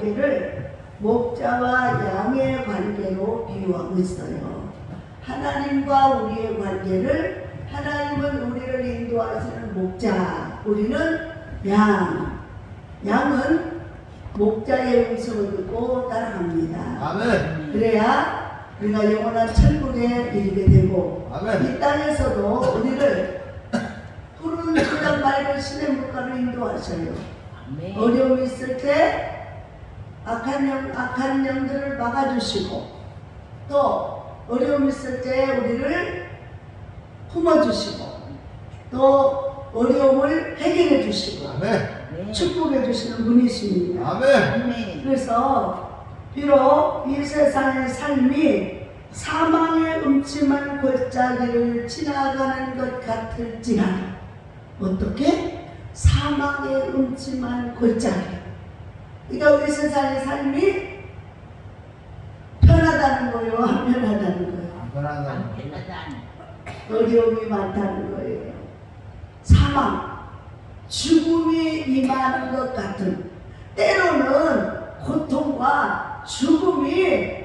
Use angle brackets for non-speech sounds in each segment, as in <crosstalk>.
관계를 목자와 양의 관계로 비유하고 있어요. 하나님과 우리의 관계를 하나님은 우리를 인도하시는 목자, 우리는 양. 양은 목자의 음성을 듣고 따라갑니다. 아멘. 그래야 우리가 영원한 천국에 이르게 되고 아멘. 이 땅에서도 우리를 <coughs> 푸른 그냥 맑은 신의 물가로 인도하셔요. 아멘. 어려움이 있을 때 악한 영, 악한 영들을 막아주시고 또 어려움이 있을 때 우리를 품어주시고 또 어려움을 해결해 주시고 아멘. 네. 축복해 주시는 분이십니다. 아멘. 아멘. 그래서 비록 이 세상의 삶이 사망의 음침한 골짜기를 지나가는 것 같을지라도 어떻게? 사망의 음침한 골짜기 그러니까 우리 세상의 삶이 편하다는 거예요? 안 편하다는 거예요? 안. 안 편하다니. 어려움이 많다는 거예요. 사망, 죽음이 임하는 것 같은 때로는 고통과 죽음이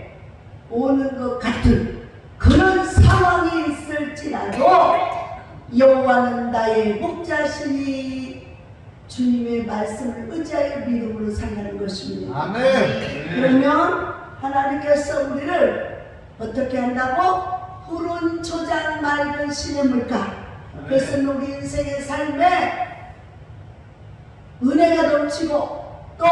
오는 것 같은 그런 상황이 있을지라도 여호와는 나의 목자시니 주님의 말씀을 의지하여 믿음으로 살라는 것입니다. 아멘. 그러면 하나님께서 우리를 어떻게 한다고? 푸른 초장 맑은 신의 물가. 그래서 우리 인생의 삶에 은혜가 넘치고 또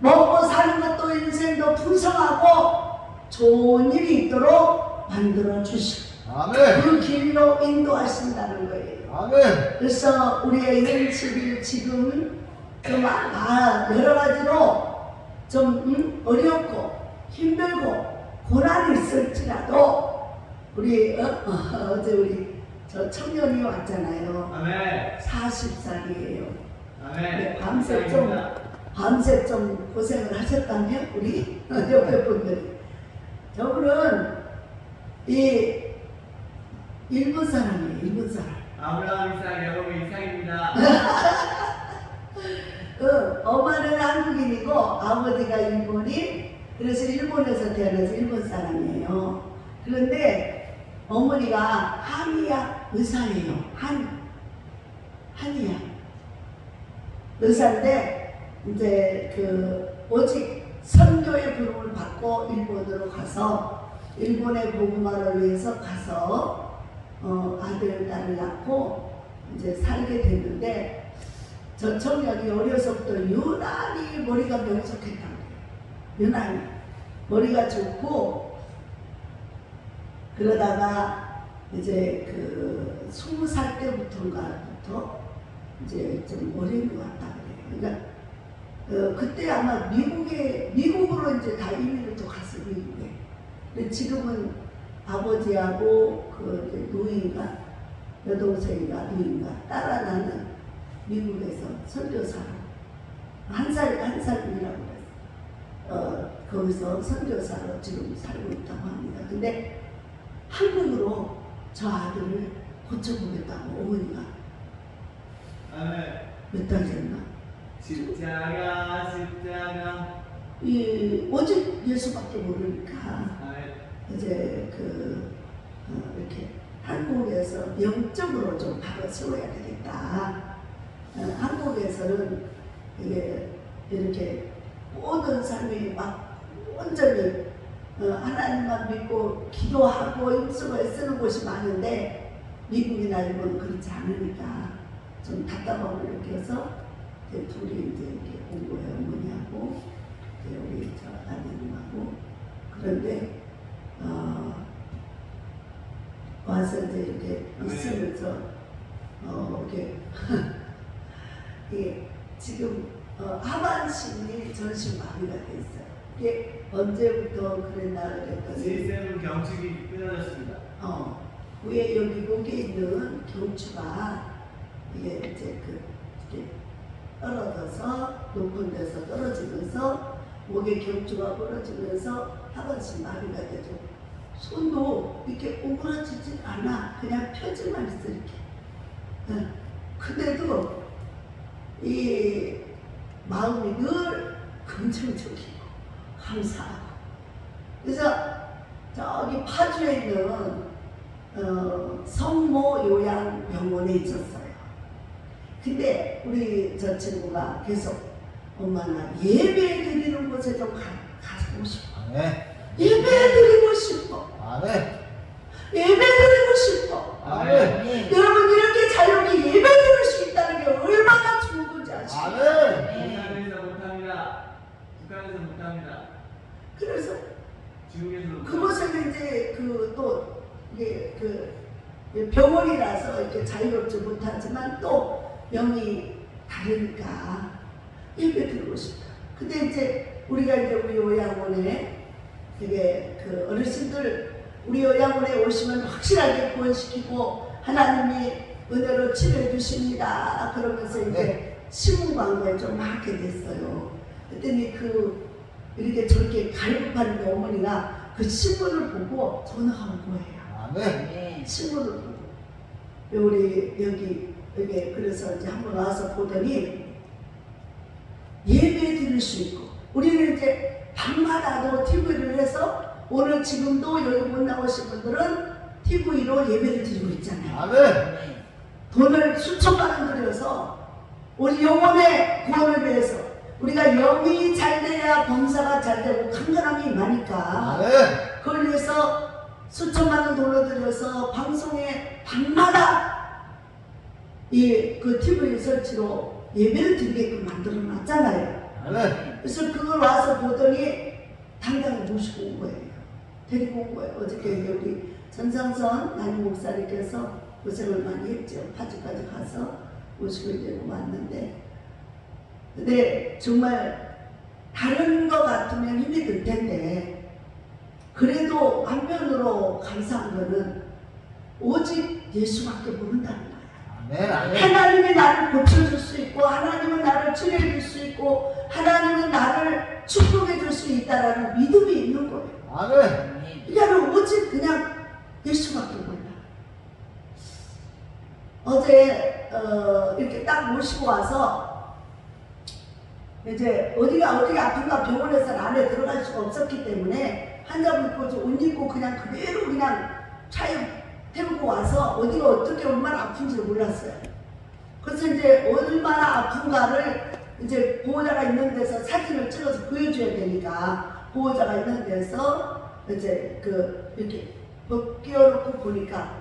먹고 사는 것도 인생도 풍성하고 좋은 일이 있도록 만들어 주시고 아멘. 그 길로 인도하신다는 거예요. 아멘. 그래서 우리의 인식이 지금 좀 아- 아, 여러 가지로 좀 음, 어렵고 힘들고 고난이 있을지라도 우리 어, 어, 제 우리 저 청년이 왔잖아요. 아멘. 40살이에요. 아멘. 네, 밤새 좀 밤새 좀 고생을 하셨다면 우리 옆에 분들이 저분은 이 일본 사람이에요. 일본 사람. 아브라함 이삭 야곱 이삭입니다. 그 엄마는 한국인이고 아버지가 일본인 그래서 일본에서 태어나서 일본 사람이에요. 그런데 어머니가 한의학 의사예요. 한 한의학 의사인데 이제 그 오직 선교의 부름을 받고 일본으로 가서 일본의 복음화를 위해서 가서 어, 아들 딸을 낳고 이제 살게 됐는데 저 청년이 어려서부터 유난히 머리가 명석했다는 거예요. 유난히 머리가 좋고 그러다가 이제 그 스무 살 때부터인가부터 이제 좀 어린 것 같다 그래요. 그러니까 어, 그때 아마 미국에 미국으로 이제 다 이민을 또 갔어요 미국에. 근데 지금은 아버지하고 그 이제 누이인가 여동생인가 누이인가 따라 나는 미국에서 선교사로 한살한 살이라고. 어 거기서 선교사로 지금 살고 있다고 합니다. 근데 한국으로 저 아들을 고쳐보겠다고 어머니가 아멘. 몇달 됐나? 십자가 십자가. 이 오직 예수밖에 모르니까. 이제 그 어, 이렇게 한국에서 영적으로 좀 바로 세워야 되겠다. 어, 한국에서는 이게 이렇게 모든 삶이 막 온전히 어, 하나님만 믿고 기도하고 임수가 쓰는 곳이 많은데 미국이나 일본은 그렇지 않으니까 좀 답답함을 느껴서 둘이 이제 이렇게 온 거예요 이제 우리 저 아드님하고 그런데 어, 와서 이제 이렇게 있으면서 어, 이렇게 <laughs> 이게 지금 어, 하반신이 전신 마비가 돼 있어요. 이게 언제부터 그랬나 그랬더니 시스템 경축이 끊어졌습니다. 어, 위에 여기 목에 있는 경추가 이게 이제 그 이렇게 떨어져서 높은 데서 떨어지면서 목의 경추가 부러지면서 하반신 마비가 되죠. 손도 이렇게 오그라지진 않아. 그냥 펴지만 있어 이렇게. 응. 근데도 이 마음이 늘 긍정적이고 감사하고 그래서 저기 파주에 있는 어, 성모 요양 병원에 있었어요. 근데 우리 저 친구가 계속 엄마 나 예배 드리는 곳에 좀 가, 가고 싶어. 아멘. 예배 드리고 싶어. 아멘. 예배 드리고 싶어. 아멘. 여러분 이렇게 자유롭게 예배 드릴 수 있다는 게 얼마나 좋은 건지 아시죠? 아멘. 북한에서 못합니다. 북한에서 못합니다. 그래서 못합니다. 그곳은 이제 그또 이게 그 병원이라서 이렇게 자유롭지 못하지만 또 명이 다르니까 예배 드리고 싶다. 근데 이제 우리가 이제 우리 요양원에 되게 그 어르신들 우리 요양원에 오시면 확실하게 구원시키고 하나님이 은혜로 치료해 주십니다. 그러면서 이제 네. 신문 광고에 좀 하게 됐어요. 그랬더니 그 이렇게 저렇게 갈급한 그 어머니가 그 신문을 보고 전화가 온 거예요. 아멘. 신문을 보고 우리 여기 여기 그래서 이제 한번 와서 보더니 예배 드릴 수 있고 우리는 이제 밤마다도 TV를 해서 오늘 지금도 여기 못 나오신 분들은 TV로 예배를 드리고 있잖아요. 아멘. 돈을 수천만 원 들여서 우리 영혼의 구원을 위해서 우리가 영이 잘 돼야 범사가 잘 되고 강건함이 많으니까 아멘. 그걸 위해서 수천만 원 돈을 들여서 방송에 밤마다 이그 TV 설치로 예배를 드리게끔 만들어 놨잖아요. 아멘. 그래서 그걸 와서 보더니 당장에 모시고 온 거예요. 데리고 온 거예요. 어저께 우리 전상선 남임 목사님께서 고생을 많이 했죠. 파주까지 가서 모시고 이제 왔는데. 근데 정말 다른 것 같으면 힘이 들 텐데, 그래도 한편으로 감사한 거는 오직 예수밖에 모른다는 거예요. 하나님이 나를 고쳐줄 수 있고 하나님은 나를 치료해줄 수 있고 하나님은 나를 축복해줄 수 있다라는 믿음이 있는 거예요. 아멘. 그냥 오직 그냥 예수밖에 몰라. 어제 어, 이렇게 딱 모시고 와서 이제 어디가 어디가 아픈가 병원에서 안에 들어갈 수가 없었기 때문에 한자부 입고 저옷 입고 그냥 그대로 그냥 차에 태우고 와서 어디가 어떻게 얼마나 아픈지 몰랐어요. 그래서 이제 얼마나 아픈가를 이제 보호자가 있는 데서 사진을 찍어서 보여줘야 되니까 보호자가 있는 데서 이제 그 이렇게 벗겨놓고 보니까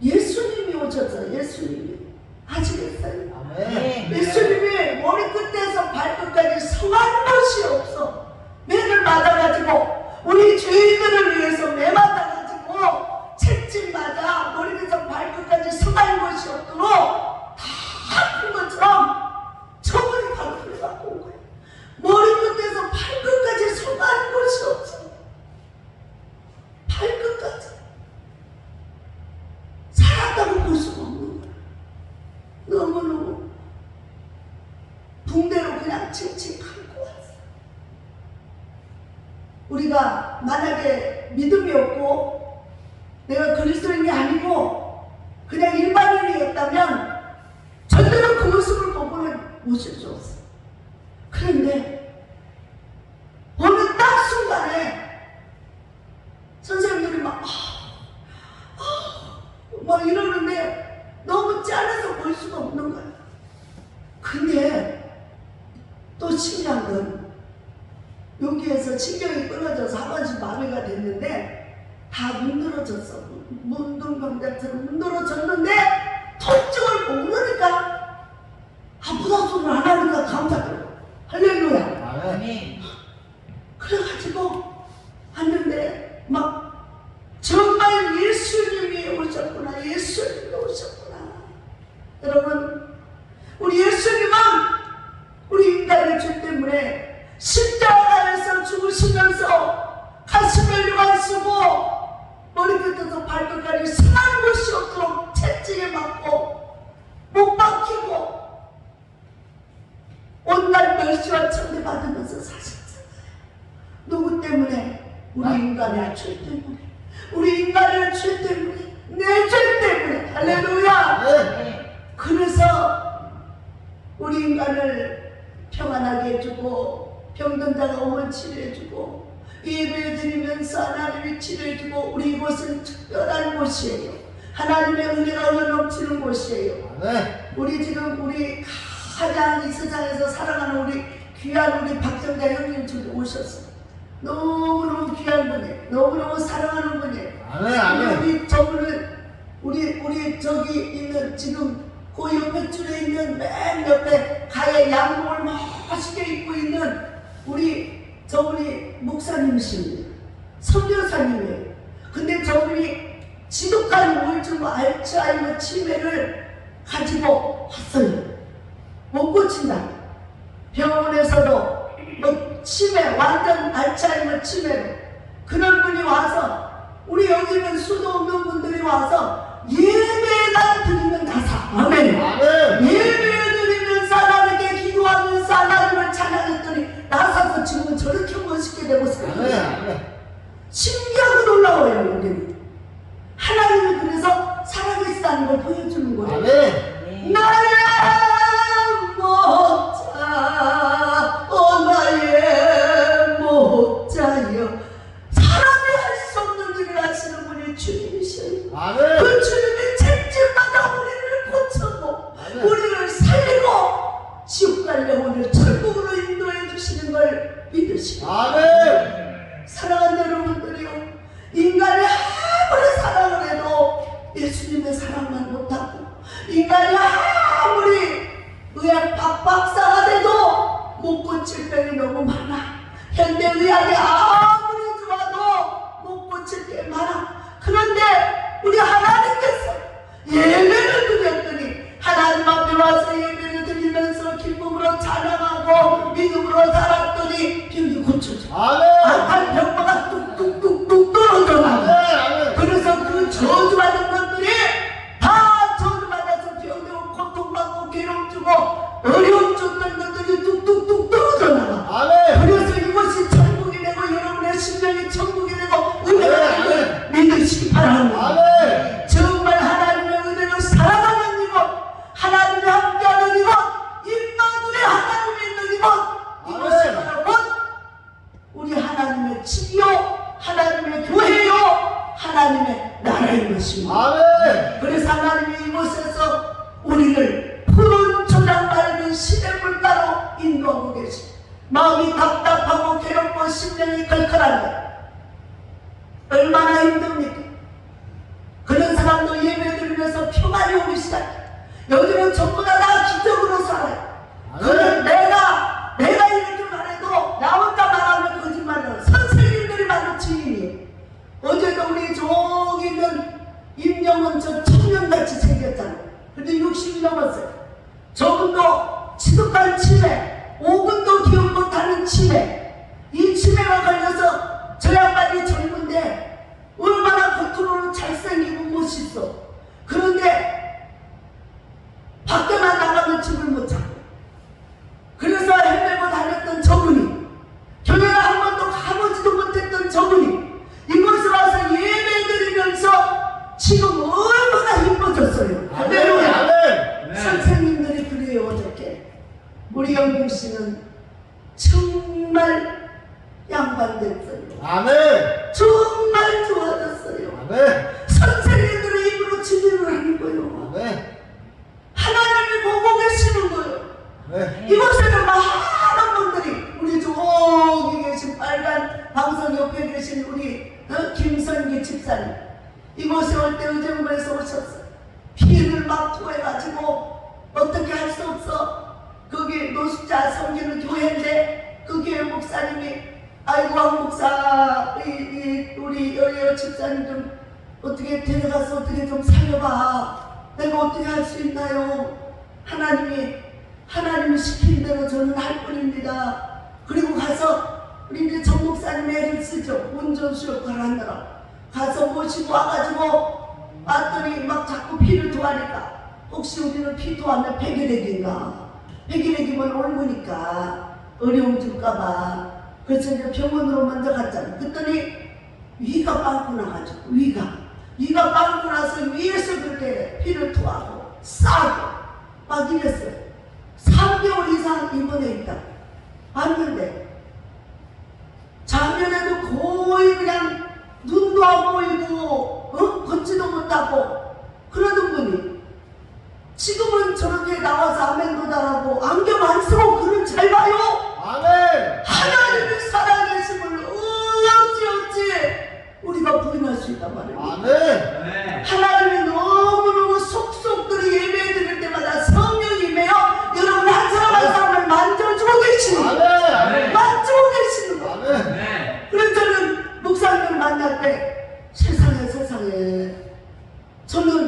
예수님이 오셨어요. 예수님이 아시겠어요? 아멘. 예수님이 머리끝에서 발끝까지 성한 것이 없어. 매를 맞아가지고 우리 죄인들을 위해서 매 맞아가지고 채찍 맞아 머리끝에서 발끝까지 성한 것이 없도록 다 아픈 것처럼 저번에 발끝을 갖고 온 거예요. 머리끝에서 발끝까지 성한 것이 없어. 발끝까지 살았다고 볼 수가 없는 거야. 너무너무 붕대로 그냥 칭칭 감고 왔어. 우리가 만약에 믿음이 없고 내가 그리스도인이 아니고 그냥 일반인이었다면 절대로 그 모습을 보고는 모실 수 없어. 그런데 어느 딱 순간에 선생님들이 막, 아, 아, 막 이러는데 너무 짠해서 볼 수가 없는 거야. 근데 또 신기한 건 여기에서 신경이 끊어져서 하반신 마비가 됐는데 다 문드러졌어. 문둥병자처럼 문드러졌는데 통증을 모르니까 아프다 소리를 안 하니까 감사해요. 할렐루야. 아멘. 그래가지고 왔는데 막 정말 예수님이 오셨구나 예수님이 오셨구나 여러분 우리 예수님은 우리 인간의 죄 때문에 십자가에서 죽으시면서 가슴에 유관 쓰고 머리끝에서 발끝까지 상한 곳이 없도록 채찍에 맞고 못 박히고 온갖 멸시와 천대 받으면서 사셨잖아요. 누구 때문에? 우리 인간의 죄 때문에. 우리 인간의 죄 때문에. 내 죄 때문에. 할렐루야. 아멘. 그래서 우리 인간을 평안하게 해주고 병든 자가 오면 치료해주고 예배 드리면서 하나님이 치료해주고 우리 이곳은 곳이에요. 하나님의 은혜가 흘러넘치는 곳이에요. 아멘. 우리 지금 우리 가장 이 세상에서 사랑하는 우리 귀한 우리 박정자 형님 지금 오셨어요. 너무너무 귀한 분이에요. 너무너무 사랑하는 분이에요. 아멘. 아멘. 우리 저분을 우리 우리 저기 있는 지금 그 옆에 줄에 있는 맨 옆에 가에 양복을 멋있게 입고 있는 우리 저분이 목사님이십니다. 선교사님이에요. 근데 저분이 지독한 우울증과 알츠하이머 치매를 가지고 왔어요. 못 고친다. 병원에서도 뭐 치매, 완전 알츠하이머 치매로 그런 분이 와서 우리 여기 있는 수도 없는 분들이 와서 예배만 드리면 다사. 아멘. 아멘. 예배 드리면서 하나님께 기도하면서 하나님을 찬양했더니 나서서 지금은 저렇게 멋있게 되고. 아멘. 기쁨으로 찬양하고 믿음으로 살았더니 병이 고쳐져 아멘. 드리면서 평안이 오기 시작해. 여기는 전부 다, 다 기적으로 살아요. 그는 내가 이렇게 말해도 나 혼자 말하면 거짓말을 선생님들이 바로 증인이에요. 어제도 우리 저기 있는 임영은 저 청년같이 생겼잖아. 근데 60이 넘었어요. 저분도 지독한 치매, 5분도 기억 못하는 치매. 이 치매가 걸려서 저 양반이 젊은데 얼마나 겉으로는 잘생기고 멋있어. 그런데 밖에만 나가면 집을 못 찾고. 그래서 헤매고 다녔던 저분이 교회를 한 번도 가보지도 못했던 저분이 이곳에 와서 예배 드리면서 지금 얼마나 힘들어졌어요. 아멘. 할렐루야. 아멘. 선생님들이 그래요 어저께 우리 영경 씨는 정말 양반됐어요 아멘. 정말 좋아졌어요 아멘. 선생님들의 입으로 진리를 하는 거예요 아멘. 하나님이 보고 계시는 거예요 아멘. 이곳에는 많은 분들이 우리 저기 계신 빨간 방송 옆에 계신 우리 어? 김선기 집사님 이곳에 올 때 의정부에서 오셨어요 피를 막 토해가지고 어떻게 할 수 없어 거기 노숙자 섬기는 교회인데 그 교회 목사님이 아이고 황 목사 이, 이 집사님 좀 어떻게 데려가서 어떻게 좀 살려봐 내가 어떻게 할 수 있나요 하나님이 하나님이 시킨 대로 저는 할 뿐입니다. 그리고 가서 우리 이제 정 목사님 애를 쓰죠. 운전수 역할을 하느라. 가서 모시고 와가지고 왔더니 막 자꾸 피를 토하니까 혹시 우리는 피 토하면 폐결핵인가? 폐결핵이면 옮으니까 어려움 줄까봐. 그래서 이제 병원으로 먼저 갔잖아. 그랬더니 위가 빵꾸 나가지고 위가. 위가 빵꾸 나서 위에서 그렇게 피를 토하고 싸고 막 이랬어요. 3개월 이상 입원해 있다. 왔는데 작년에도 거의 그냥 눈도 안 보이고 어? 걷지도 못하고 그러던 분이 지금은 저렇게 나와서 아멘도 달하고 안경 안 쓰고 글을 잘 봐요. 아멘. 하나님이 살아계심을 우리가 부인할 수 있단 말이에요. 아멘. 네. 하나님이 너무너무 속속들이 예배 드릴 때마다 성령이 임해요. 여러분 한 사람 한 사람을 만져주고 계시는 거예요. 만져주고 계시는 거예요. 네. 그래서 저는 목사님을 만날 때 세상에 세상에 저는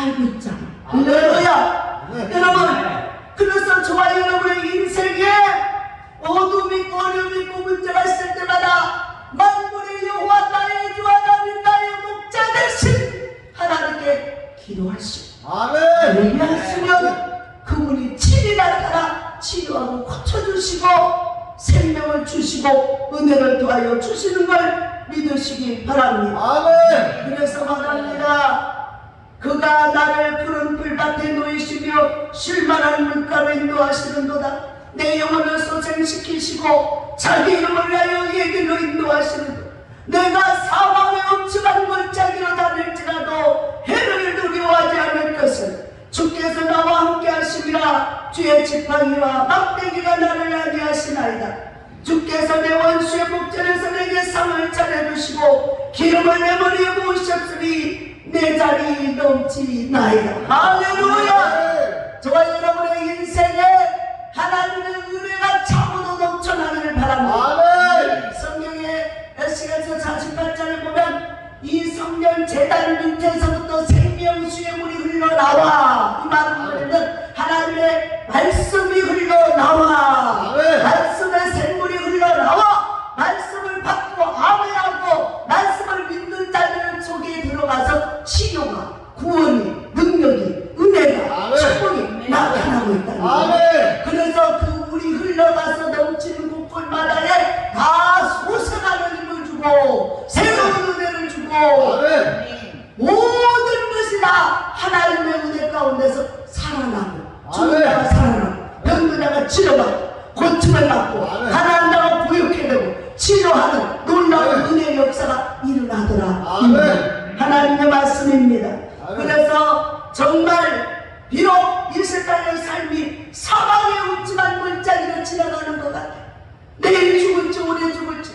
알고 있잖아. 아멘. 상을 차려주시고 기름을 내 머리에 부으셨으니 내 자리 넘치나이다. 할렐루야! 저와 여러분의 인생에 하나님의 은혜가 참으로 넘쳐나기를 바랍니다. 아멘. 성경의 에스겔서 48장을 보면 이 성전 재단 밑에서부터 생명수의 물이 흘러나와 이 말은 뭐냐면 하나님의 말씀이 흘러나와. 말씀의 생물이 흘러나와 말씀을 받고 아멘하고 말씀을 믿는 자들 들어가서 치료가 구원이 능력이 은혜가 아멘. 축복이 나타나고 있다는 거예요. 그래서 그 물이 흘러가서 넘치는 곳곳마다에 다 소생하는 힘을 주고 새로운 은혜를 주고 아멘. 모든 것이 다 하나님의 은혜 가운데서 살아나고 죽은 자가 살아나고 병든 자가 치료받고 고침을 받고 아멘. 가난한 자가 부유케 되고 치료하는 놀라운. 은혜의 역사가 일어나더라 아멘. 하나님의 말씀입니다. 그래서 정말 비록 이 세상의 삶이 사망의 웃지만 물자리로 지나가는 것 같아. 내일 죽을지 오늘 죽을지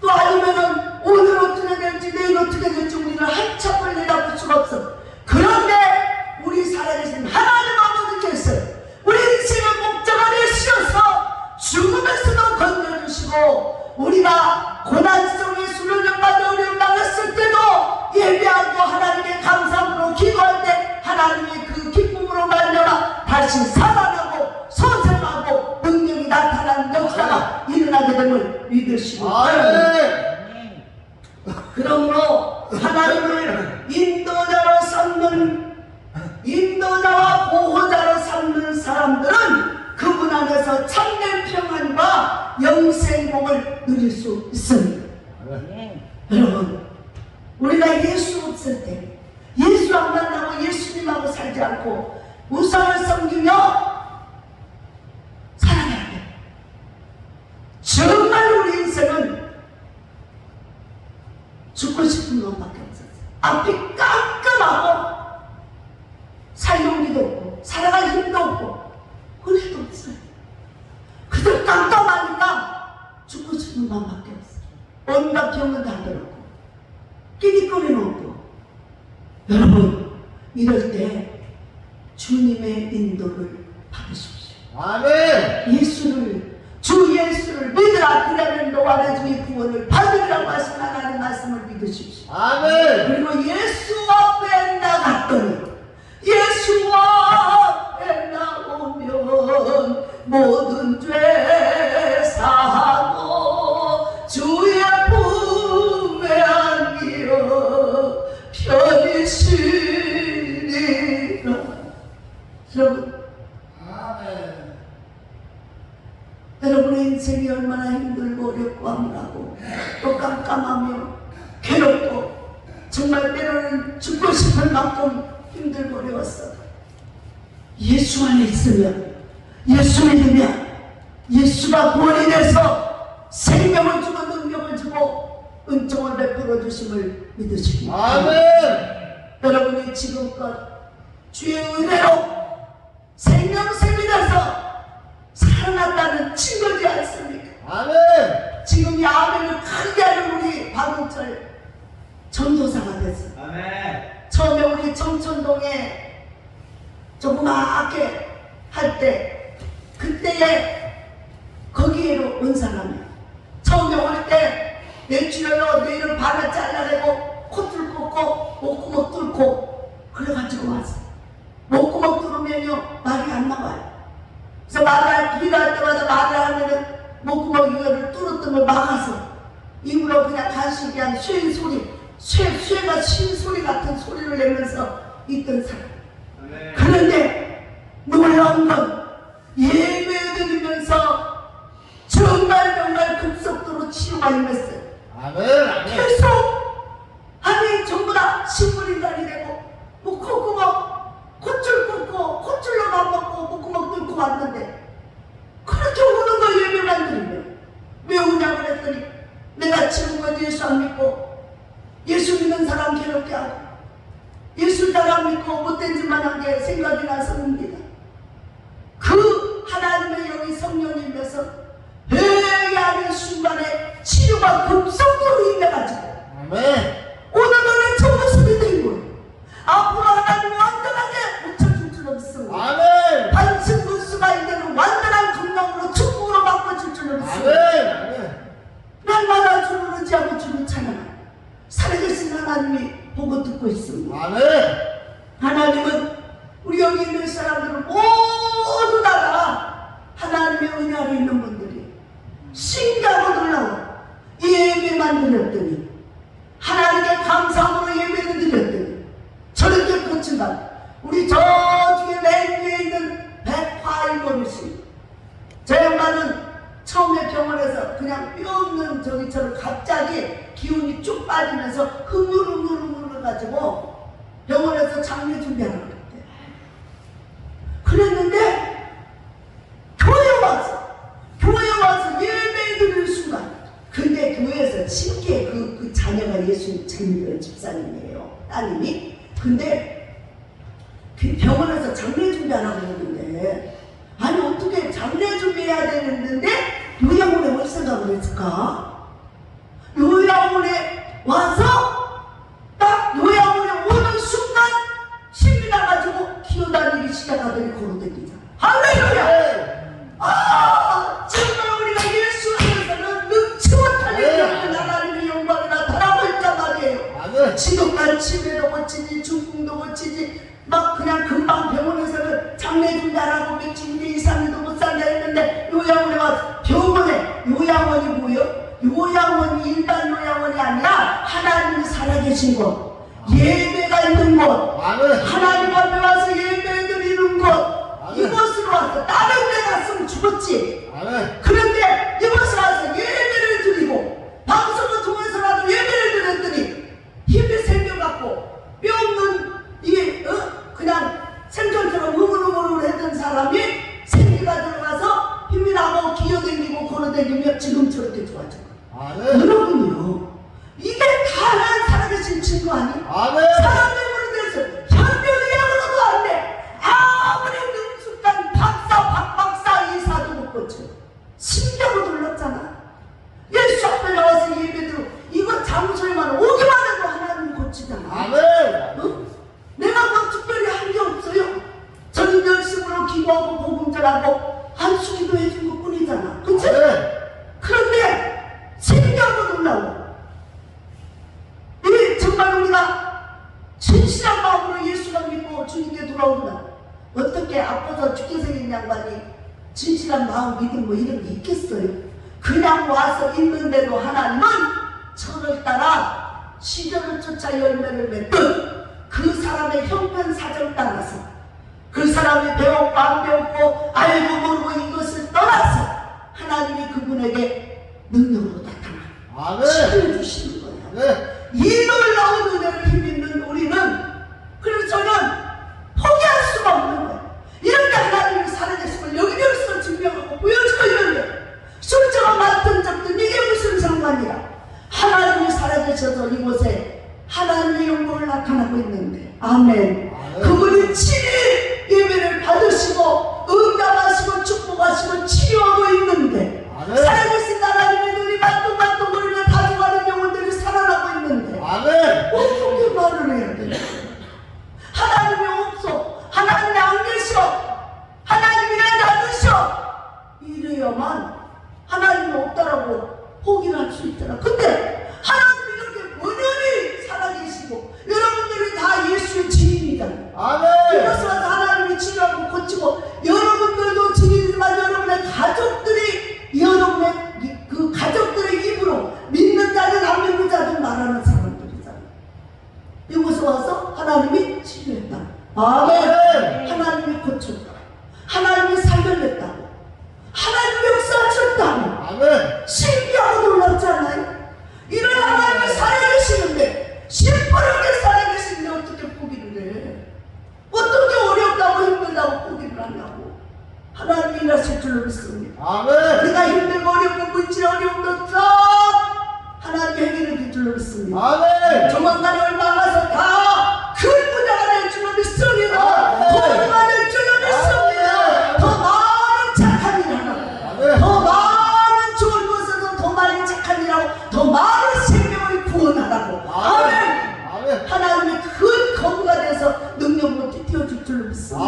또 아니면은 오늘 어떻게 될지 내일 어떻게 될지 우리는 한참을 내다볼 수가 없어. 그런데 우리 살아계신 하나님 죽음에서도 건져주시고 우리가 고난 속에 수련받아 어려움 당했을 때도 예배하고 하나님께 감사함으로 기도할 때 하나님의 그 기쁨으로 말려라 다시 살아나고 소생하고 능력이 나타나는 역사가 일어나게 됨을 믿으시고. 그러므로 하나님을 인도자로 삼는 인도자와 보호자로 삼는 사람들은 그분 안에서 참된 평안과 영생복을 누릴 수 있습니다. 여러분, 우리가 예수 없을 때, 예수 안 만나고 예수님하고 살지 않고 우상을 섬기며 살아가야 돼. 정말 우리 인생은 죽고 싶은 것밖에 없었어요. 앞이 깜깜하고 살 용기도 없고 살아갈 힘도 없고 은혜도 없어요. 그저 깜깜하니까 죽고 싶은 마음밖에 없어요. 온갖 병은 다 들었고 끼니거리는 없고 여러분 이럴 때 주님의 인도를 받으십시오. 아멘. 예수를 주 예수를 믿으라 그러면 너와 내 주의 구원을 받으리라고 하신 하나님 믿으십시오. 아멘. 그리고 살아났다는 증거지 않습니까? 아멘. 지금 이 아멘을 크게 하는 우리 박은철 전도사가 됐어. 아멘. 처음에 우리 청천동에 조그맣게 할 때 그때에 거기에로 온 사람이 처음에 올때 뇌출혈로 뇌를 반을 잘라내고 코줄 꽂고 목구멍 뚫고 그래가지고 왔어 목구멍 뚫으면요 말이 안 나와요 그래서 말을 기도할 때마다 말을 하면은 목구멍 이거를 뚫었던 걸 막아서 입으로 그냥 간식이한 쇠 소리 쇠, 쇠가 쉰 소리 같은 소리를 내면서 있던 사람 아멘. 그런데 놀라운 건 예배 드리면서 정말 정말 급속도로 치유가 임했어요. 아멘. 아멘. 계속 아니 전부 다 식물인간이 되고 뭐 콧구멍 콧줄 꽂고 콧줄로만 먹고 목구멍 뚫고 왔는데 그렇게 우는 거 예배만 드리면 왜 우냐고 그랬더니 내가 지금까지 예수 안 믿고 예수 믿는 사람 괴롭게 하고 예수 잘안 믿고 못된 짓만 한 게 생각이 나서입니다. 그 하나님의 영이 성령님께서 회개하는 순간에 치유가 급속도로 임해가지고 아멘. 오늘 너는 저 모습이 된 거예요. 앞으로 하나님 완전하게 고쳐줄 줄 없습니다. 아멘. 반쯤 부수가 이제는 완전한 건강으로 축복으로 바꿔줄 줄 아멘. 없습니다. 아멘. 날마다 주를 의지하고 주를 찬양하는 살아계신 하나님이 보고 듣고 있습니다. 아멘. 하나님은 우리 여기 있는 사람들은 모두 다가 하나님의 은혜 아래 있는 분들이 신기하고 놀라워 이 예배만 드렸더니 하나님께 감사함으로 예배를 드렸더니 저렇게 끝인가 우리 저 뒤에 맨 위에 있는 버릇이 저 양반은 처음에 병원에서 그냥 뼈 없는 저기처럼 갑자기 기운이 쭉 빠지면서 흐물흐물흐물 가지고 병원에서 장례 준비하는 거였대. 그랬는데 교회 와서 교회 와서 예배 드리는 순간 근데 교회에서 신기해. 그, 그 자녀가 예수 장미별 집사님이에요. 따님이. 근데 그 병원에서 장례 준비하라고 그러는데 아니 어떻게 장례 준비해야 되는데 요양원에 올 생각을 했을까? 요양원에 와서 딱 요양원에 오는 순간 힘이 나가지고 기어다니기 시작하더니 걸어다니잖아 할렐루야 아 정말 우리가 예수 안에서는 능치 못할 일이 하나님의 영광이 나타나고 있단 말이에요 아멘. 지독한 치매도 고치지 중풍도 고치지 막 그냥 금방 병원에서는 장례 준비하라고 며칠 뒤 이상도 못 살게 했는데 요양원에 와서 병원에 요양원이 뭐요? 요양원이 일반 요양원이 아니라 하나님이 살아계신 곳 예배가 있는 곳. 하나님 앞에 와서 예배 드리는 곳 이곳으로 와서 다른 데 갔으면 죽었지 아멘. 그런데 이곳에 와서 예배를 드리고 방송을 통해서라도 예배를 드렸더니 힘이 생겨갖고 뼈 없는 이게 어? 그냥 생존처럼 흐물흐물 했던 사람이 생기가 들어가서 힘이 나고 걸어다니며 지금 저렇게 좋아져 아멘. 여러분요 이게 다 살아계신 증거 아니? 아멘. 사람의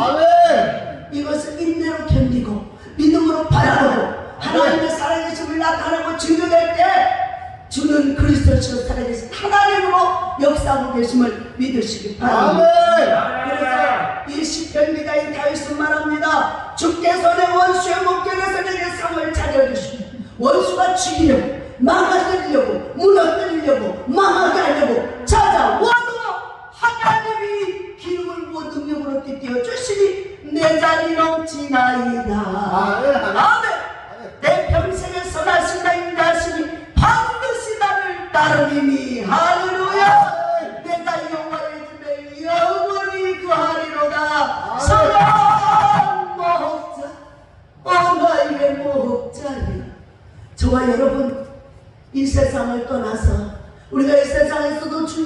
아멘. 이것을 인내로 견디고 믿음으로 바라보고 하나님의 살아계심을 나타내고 증거될 때 주는 그리스도처럼 살아계신 하나님으로 역사하고 계심을 믿으시기 바랍니다. 아멘. 그래서 이 시편미가인 다윗은 말합니다. 주께서 내 원수의 목전에서 내게 상을 차려주시고 원수가 죽이려고 망가뜨리려고 무너뜨리려고 망하게 하려고 찾아와 하나님이 기름을 무능력으로 띠띠어 주시니 내 자리 넘치나이다. 아, 네, 네. 아멘. 아멘, 내 평생에 선하신 나입니다 하시니 반드시 나를 따르리니. 할렐루야. 내가 영화를 주매 영원히 그하리로다. 서로 아, 목자 어마의 목자여 저와 여러분 이 세상을 떠나서 우리가 이 세상에서도 주